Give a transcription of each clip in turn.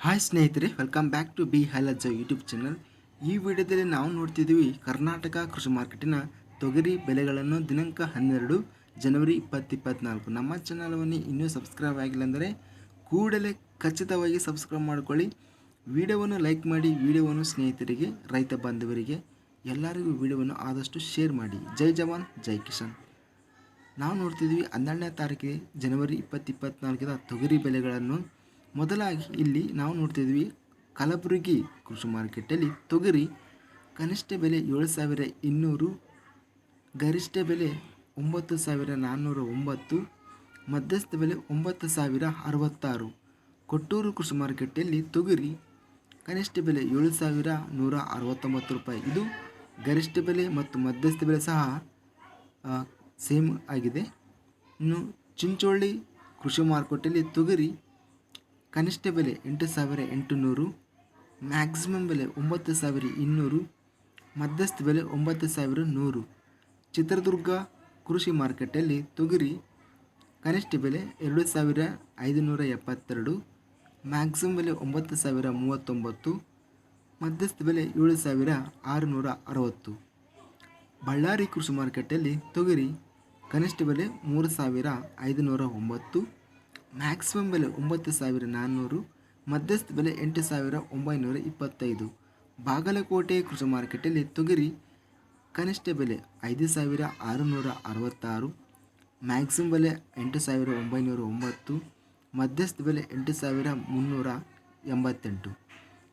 Hi ಸ್ನೇಹಿತರೆ welcome back to B ಹೈಲಜ್ YouTube channel ಈ ವಿಡಿಯೋದಲ್ಲಿ ನಾವು ನೋಡ್ತಿದ್ದೀವಿ ಕರ್ನಾಟಕ ಕೃಷಿ ಮಾರ್ಕೆಟಿನ ತೊಗರಿ ಬೆಲೆಗಳನ್ನು ದಿನಾಂಕ ಹನ್ನೆರಡು ಜನವರಿ ಇಪ್ಪತ್ತು ಇಪ್ಪತ್ತ್ನಾಲ್ಕು ನಮ್ಮ ಚಾನಲವನ್ನು ಇನ್ನೂ ಸಬ್ಸ್ಕ್ರೈಬ್ ಆಗಿಲ್ಲ ಅಂದರೆ ಕೂಡಲೇ ಖಚಿತವಾಗಿ ಸಬ್ಸ್ಕ್ರೈಬ್ ಮಾಡಿಕೊಳ್ಳಿ. ವಿಡಿಯೋವನ್ನು ಲೈಕ್ ಮಾಡಿ, ವಿಡಿಯೋವನ್ನು ಸ್ನೇಹಿತರಿಗೆ, ರೈತ ಬಾಂಧವರಿಗೆ, ಎಲ್ಲರಿಗೂ ವಿಡಿಯೋವನ್ನು ಆದಷ್ಟು ಶೇರ್ ಮಾಡಿ. ಜೈ ಜವಾನ್, ಜೈ ಕಿಶನ್ ನಾವು ನೋಡ್ತಿದ್ದೀವಿ ಹನ್ನೆರಡನೇ ತಾರೀಕಿಗೆ ಜನವರಿ ಇಪ್ಪತ್ತು ಇಪ್ಪತ್ತ್ನಾಲ್ಕರ ತೊಗರಿ ಬೆಲೆಗಳನ್ನು ಮೊದಲಾಗಿ ಇಲ್ಲಿ ನಾವು ನೋಡ್ತಿದ್ವಿ ಕಲಬುರಗಿ ಕೃಷಿ ಮಾರ್ಕೆಟಲ್ಲಿ ತೊಗರಿ ಕನಿಷ್ಠ ಬೆಲೆ ಏಳು ಸಾವಿರ ಇನ್ನೂರು, ಗರಿಷ್ಠ ಬೆಲೆ ಒಂಬತ್ತು ಸಾವಿರ ನಾನ್ನೂರ ಒಂಬತ್ತು, ಮಧ್ಯಸ್ಥ ಬೆಲೆ ಒಂಬತ್ತು ಸಾವಿರ ಅರವತ್ತಾರು. ಕೊಟ್ಟೂರು ಕೃಷಿ ಮಾರ್ಕೆಟಲ್ಲಿ ತೊಗರಿ ಕನಿಷ್ಠ ಬೆಲೆ ಏಳು ಸಾವಿರ ನೂರ ಅರವತ್ತೊಂಬತ್ತು ರೂಪಾಯಿ. ಇದು ಗರಿಷ್ಠ ಬೆಲೆ ಮತ್ತು ಮಧ್ಯಸ್ಥ ಬೆಲೆ ಸಹ ಸೇಮ್ ಆಗಿದೆ. ಇನ್ನು ಚಿಂಚೋಳ್ಳಿ ಕೃಷಿ ಮಾರುಕಟ್ಟೆಯಲ್ಲಿ ತೊಗರಿ ಕನಿಷ್ಠ ಬೆಲೆ ಎಂಟು ಸಾವಿರ ಎಂಟುನೂರು ಮ್ಯಾಕ್ಸಿಮಮ್ ಬೆಲೆ ಒಂಬತ್ತು ಸಾವಿರ ಇನ್ನೂರು, ಮಧ್ಯಸ್ಥ ಬೆಲೆ ಒಂಬತ್ತು ಸಾವಿರ ನೂರು. ಚಿತ್ರದುರ್ಗ ಕೃಷಿ ಮಾರುಕಟ್ಟೆಯಲ್ಲಿ ತೊಗರಿ ಕನಿಷ್ಠ ಬೆಲೆ ಎರಡು ಸಾವಿರ ಐದುನೂರ ಎಪ್ಪತ್ತೆರಡು ಮ್ಯಾಕ್ಸಿಮಮ್ ಬೆಲೆ ಒಂಬತ್ತು ಸಾವಿರ ಮೂವತ್ತೊಂಬತ್ತು, ಮಧ್ಯಸ್ಥ ಬೆಲೆ ಏಳು ಸಾವಿರ ಆರುನೂರ ಅರವತ್ತು. ಬಳ್ಳಾರಿ ಕೃಷಿ ಮಾರುಕಟ್ಟೆಯಲ್ಲಿ ತೊಗರಿ ಕನಿಷ್ಠ ಬೆಲೆ ಮೂರು ಸಾವಿರ ಐದುನೂರ ಒಂಬತ್ತು ಮ್ಯಾಕ್ಸಿಮಮ್ ಬೆಲೆ ಒಂಬತ್ತು ಸಾವಿರ ನಾನ್ನೂರು ಮಧ್ಯಸ್ಥ ಬೆಲೆ ಎಂಟು ಸಾವಿರ ಒಂಬೈನೂರ ಇಪ್ಪತ್ತೈದು. ಬಾಗಲಕೋಟೆ ಕೃಷಿ ಮಾರುಕಟ್ಟೆಯಲ್ಲಿ ತೊಗರಿ ಕನಿಷ್ಠ ಬೆಲೆ ಐದು ಸಾವಿರ ಆರುನೂರ ಅರವತ್ತಾರು ಮ್ಯಾಕ್ಸಿಮಮ್ ಬೆಲೆ ಎಂಟು ಸಾವಿರ ಒಂಬೈನೂರ ಒಂಬತ್ತು, ಮಧ್ಯಸ್ಥ ಬೆಲೆ ಎಂಟು ಸಾವಿರ ಮುನ್ನೂರ ಎಂಬತ್ತೆಂಟು.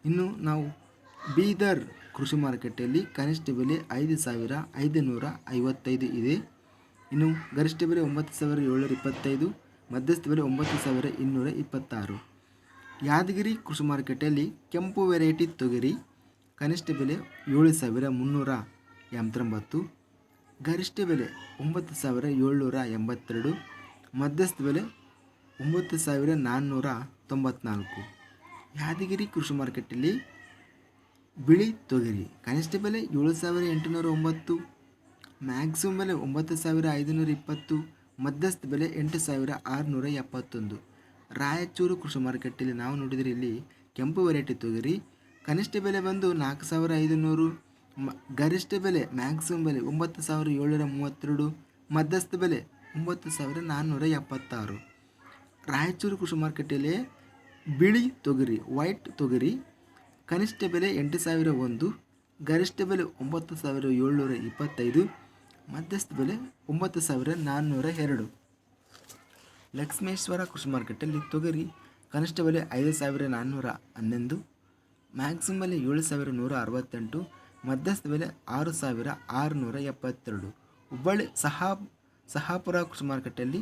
ಇನ್ನು ನಾವು ಬೀದರ್ ಕೃಷಿ ಮಾರುಕಟ್ಟೆಯಲ್ಲಿ ಕನಿಷ್ಠ ಬೆಲೆ ಐದು ಸಾವಿರ ಐದು ನೂರ ಐವತ್ತೈದು ಇದೆ. ಇನ್ನು ಗರಿಷ್ಠ ಬೆಲೆ ಒಂಬತ್ತು ಸಾವಿರ ಏಳ್ನೂರ ಇಪ್ಪತ್ತೈದು ಮಧ್ಯಸ್ಥ ಬೆಲೆ ಒಂಬತ್ತು ಸಾವಿರ ಇನ್ನೂರ ಇಪ್ಪತ್ತಾರು. ಯಾದಗಿರಿ ಕೃಷಿ ಮಾರುಕಟ್ಟೆಯಲ್ಲಿ ಕೆಂಪು ವೆರೈಟಿ ತೊಗರಿ, ಕನಿಷ್ಠ ಬೆಲೆ ಏಳು ಸಾವಿರ ಮುನ್ನೂರ ಎಂಬತ್ತೊಂಬತ್ತು, ಗರಿಷ್ಠ ಬೆಲೆ ಒಂಬತ್ತು ಸಾವಿರ ಏಳ್ನೂರ ಎಂಬತ್ತೆರಡು, ಮಧ್ಯಸ್ಥ ಬೆಲೆ ಒಂಬತ್ತು ಸಾವಿರ ನಾನ್ನೂರ ತೊಂಬತ್ನಾಲ್ಕು. ಯಾದಗಿರಿ ಕೃಷಿ ಮಾರುಕಟ್ಟೆಯಲ್ಲಿ ಬಿಳಿ ತೊಗರಿ, ಕನಿಷ್ಠ ಬೆಲೆ ಏಳು ಸಾವಿರ ಎಂಟುನೂರ ಒಂಬತ್ತು ಮ್ಯಾಕ್ಸಿಮಮ್ ಬೆಲೆ ಒಂಬತ್ತು ಸಾವಿರ ಐದುನೂರ ಇಪ್ಪತ್ತು ಮಧ್ಯಸ್ಥ ಬೆಲೆ ಎಂಟು ಸಾವಿರ ಆರುನೂರ ಎಪ್ಪತ್ತೊಂದು. ರಾಯಚೂರು ಕೃಷಿ ಮಾರುಕಟ್ಟೆಯಲ್ಲಿ ನಾವು ನೋಡಿದರೆ ಇಲ್ಲಿ ಕೆಂಪು ವೆರೈಟಿ ತೊಗರಿ, ಕನಿಷ್ಠ ಬೆಲೆ ಬಂದು ನಾಲ್ಕು ಸಾವಿರ ಐದುನೂರು, ಮ, ಗರಿಷ್ಠ ಬೆಲೆ ಮ್ಯಾಕ್ಸಿಮಮ್ ಬೆಲೆ ಒಂಬತ್ತು ಸಾವಿರ ಏಳ್ನೂರ ಮೂವತ್ತೆರಡು, ಮಧ್ಯಸ್ಥ ಬೆಲೆ ಒಂಬತ್ತು ಸಾವಿರ ನಾನ್ನೂರ ಎಪ್ಪತ್ತಾರು. ರಾಯಚೂರು ಕೃಷಿ ಮಾರುಕಟ್ಟೆಯಲ್ಲಿ ಬಿಳಿ ತೊಗರಿ ವೈಟ್ ತೊಗರಿ, ಕನಿಷ್ಠ ಬೆಲೆ ಎಂಟು ಸಾವಿರ ಒಂದು, ಗರಿಷ್ಠ ಬೆಲೆ ಒಂಬತ್ತು ಸಾವಿರ ಏಳ್ನೂರ ಇಪ್ಪತ್ತೈದು ಮಧ್ಯಸ್ಥ ಬೆಲೆ ಒಂಬತ್ತು ಸಾವಿರ ನಾನ್ನೂರ ಎರಡು. ಲಕ್ಷ್ಮೇಶ್ವರ ಕೃಷಿ ಮಾರ್ಕೆಟಲ್ಲಿ ತೊಗರಿ, ಕನಿಷ್ಠ ಬೆಲೆ ಐದು ಸಾವಿರ ನಾನ್ನೂರ ಹನ್ನೊಂದು, ಮ್ಯಾಕ್ಸಿಮಮ್ ಬೆಲೆ ಏಳು ಸಾವಿರ ನೂರ ಅರವತ್ತೆಂಟು, ಮಧ್ಯಸ್ಥ ಬೆಲೆ ಆರು ಸಾವಿರ ಆರುನೂರ ಎಪ್ಪತ್ತೆರಡು. ಹುಬ್ಬಳ್ಳಿ ಸಹಾ, ಸಹಾಪುರ ಕೃಷಿ ಮಾರುಕಟ್ಟೆಯಲ್ಲಿ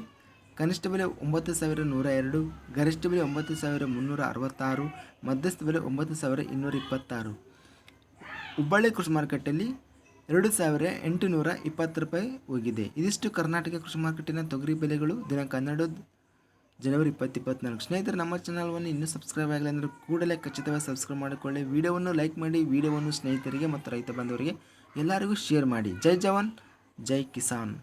ಕನಿಷ್ಠ ಬೆಲೆ ಒಂಬತ್ತು ಸಾವಿರ ನೂರ ಎರಡು, ಗರಿಷ್ಠ ಬೆಲೆ ಒಂಬತ್ತು ಸಾವಿರ ಮುನ್ನೂರ ಅರವತ್ತಾರು, ಮಧ್ಯಸ್ಥ ಬೆಲೆ ಒಂಬತ್ತು ಸಾವಿರ ಇನ್ನೂರ ಇಪ್ಪತ್ತಾರು. ಹುಬ್ಬಳ್ಳಿ ಕೃಷಿ ಮಾರುಕಟ್ಟೆಯಲ್ಲಿ ಎರಡು ಸಾವಿರ ಎಂಟುನೂರ ಇಪ್ಪತ್ತು ರೂಪಾಯಿ ಹೋಗಿದೆ. ಇದಿಷ್ಟು ಕರ್ನಾಟಕ ಕೃಷಿ ಮಾರುಕಟ್ಟಿನ ತೊಗರಿ ಬೆಲೆಗಳು. ದಿನಾಂಕ ಹನ್ನೆರಡು ಜನವರಿ ಇಪ್ಪತ್ತು ಇಪ್ಪತ್ನಾಲ್ಕು. ಸ್ನೇಹಿತರೆ, ನಮ್ಮ ಚಾನಲ್ವನ್ನು ಇನ್ನೂ ಸಬ್ಸ್ಕ್ರೈಬ್ ಆಗಿಲ್ಲ ಅಂದರೆ ಕೂಡಲೇ ಖಚಿತವಾಗಿ ಸಬ್ಸ್ಕ್ರೈಬ್ ಮಾಡಿಕೊಳ್ಳಿ. ವಿಡಿಯೋವನ್ನು ಲೈಕ್ ಮಾಡಿ, ವಿಡಿಯೋವನ್ನು ಸ್ನೇಹಿತರಿಗೆ ಮತ್ತು ರೈತ ಬಾಂಧವರಿಗೆ ಎಲ್ಲರಿಗೂ ಶೇರ್ ಮಾಡಿ. ಜೈ ಜವಾನ್, ಜೈ ಕಿಸಾನ್.